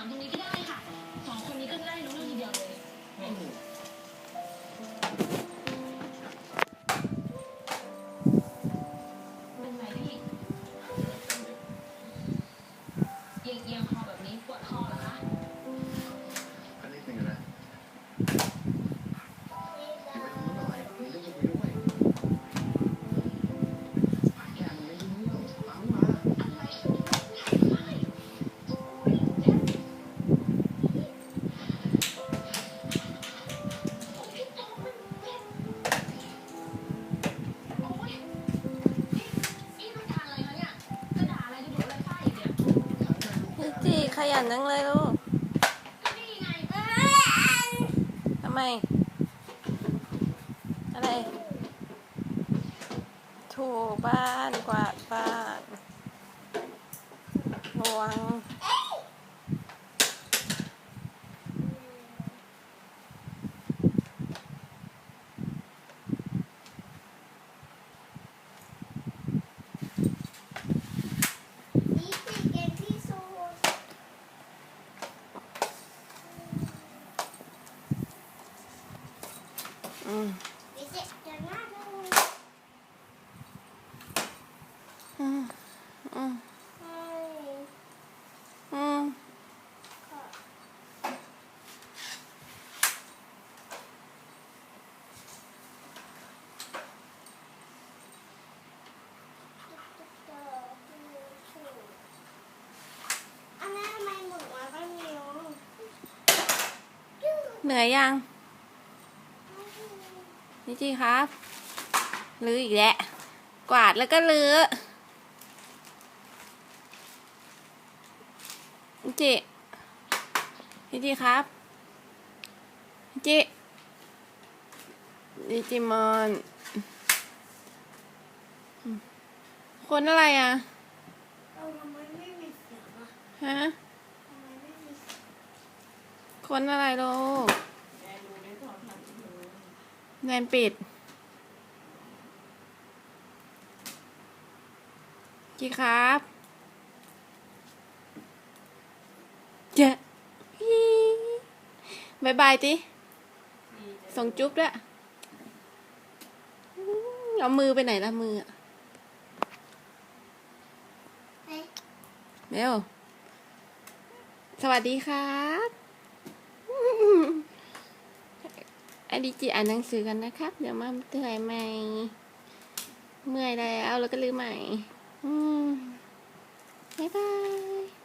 ามตรงนี้ก็ได้ค่ะสองคนนี้ก็ได้รู้เรื่องทีเดียวเลย ยันจังเลยลูกทำไม อะไร ถูบ้านกวาดบ้านระวัง นี่สิเก่งที่สุด อืมนี่สิจะ พี่จีครับลืออีกแล้วกวาดแล้วก็ลือพี่จีพี่จีครับพี่จีดิจิมอนอืมคนอะไรอะเอาทำไมไม่มีเสียงอะฮะทำไมไม่มีเสียงคนอะไรลูก แนนปิดจีครับเจ๊บายบายจิส่งจุ๊บด้วยอืมเอามือไปไหนละมืออะเฮ้ยเร็วสวัสดีครับ อดีจีอ่านหนังสือกันนะครับ เดี๋ยวมาเตื่อยใหม่ เมื่อยแล้วแล้วก็ลืมใหม่ อืมบ๊ายบาย